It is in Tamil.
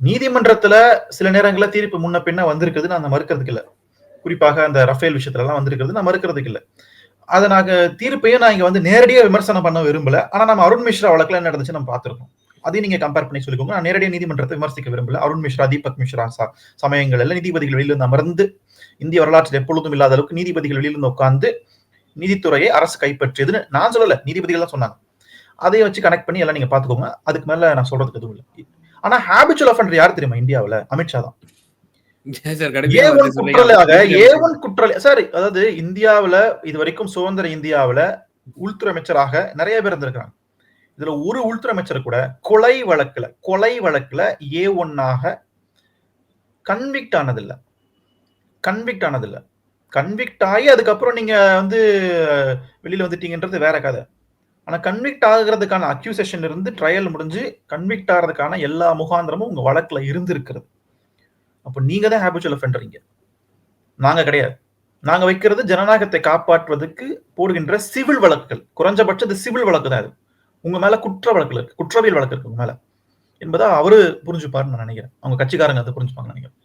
நீதிமன்றத்துல சில நேரங்களில் தீர்ப்பு முன்ன பின்ன வந்திருக்குது நான் மறுக்கிறதுக்கு இல்ல. குறிப்பாக அந்த ரஃபேல் விஷயத்துல எல்லாம் வந்திருக்கிறது நான் மறுக்கிறதுக்கு இல்ல. அதை நாங்க தீர்ப்பையும் நான் இங்க வந்து நேரடியாக விமர்சனம் பண்ண விரும்பல. ஆனா நம்ம அருண் மிஸ்ரா வழக்குல என்ன நடந்துச்சு நம்ம பார்த்துருக்கோம். அதையும் நீங்க கம்பேர் பண்ணி சொல்லிக்கோங்க. நான் நேரடியாக நீதிமன்றத்தை விமர்சிக்க விரும்பல. அருண் மிஸ்ரா தீபக் மிஸ்ரா சமயங்கள் எல்லாம் நீதிபதிகள் வெளியிலிருந்து அமர்ந்து இந்திய வரலாற்றில் எப்பொழுதும் இல்லாத அளவுக்கு நீதிபதிகள் வெளியிலிருந்து உட்கார்ந்து நீதித்துறையை அரசு கைப்பற்றியதுன்னு நான் சொல்லல. நீதிபதிகள் தான் சொன்னாங்க. அதையும் வச்சு கனெக்ட் பண்ணி எல்லாம் நீங்க பாத்துக்கோங்க அதுக்கு மேல நான் சொல்றதுக்கு எதுவும் இல்லை. ஆனா ஹேபிச்சுவல் அஃபண்டர் யார் தெரியுமா இந்தியாவுல? அமித்ஷா தான். குற்றலி சார் அதாவது இந்தியாவுல இது வரைக்கும் சுதந்திர இந்தியாவுல உள்துறை அமைச்சராக நிறைய பேர் இருந்திருக்காங்க இதுல ஒரு உள்துறை அமைச்சர் கூட கொலை வழக்குல கொலை வழக்குல ஏ ஒன்னாக கன்விக்ட் ஆனதில்ல. கன்விக்ட் ஆனதில்ல. கன்விக்ட் ஆகி அதுக்கப்புறம் நீங்க வந்து வெளியில வந்துட்டீங்கன்றது வேற கதை. ஆனா கன்விக்ட் ஆகுறதுக்கான அக்யூசேஷன் இருந்து ட்ரையல் முடிஞ்சு கன்விக்ட் ஆகிறதுக்கான எல்லா முகாந்திரமும் உங்க வழக்குல இருந்திருக்கிறது. அப்போ நீங்க தான் ஹேபிச்சுவல் அஃபெண்டரிங்க நாங்க கிடையாது. நாங்க வைக்கிறது ஜனநாயகத்தை காப்பாற்றுவதற்கு போடுகின்ற சிவில் வழக்குகள். குறைஞ்சபட்சம் இது சிவில் வழக்கு தான் இது. உங்க மேல குற்ற வழக்கு இருக்கு. குற்றவியல் வழக்கு இருக்கு உங்க மேல. என்பதா அவரு புரிஞ்சுப்பாருன்னு நான் நினைக்கிறேன். அவங்க கட்சிக்காரங்க அதை புரிஞ்சுப்பாங்க நினைக்கிறேன்.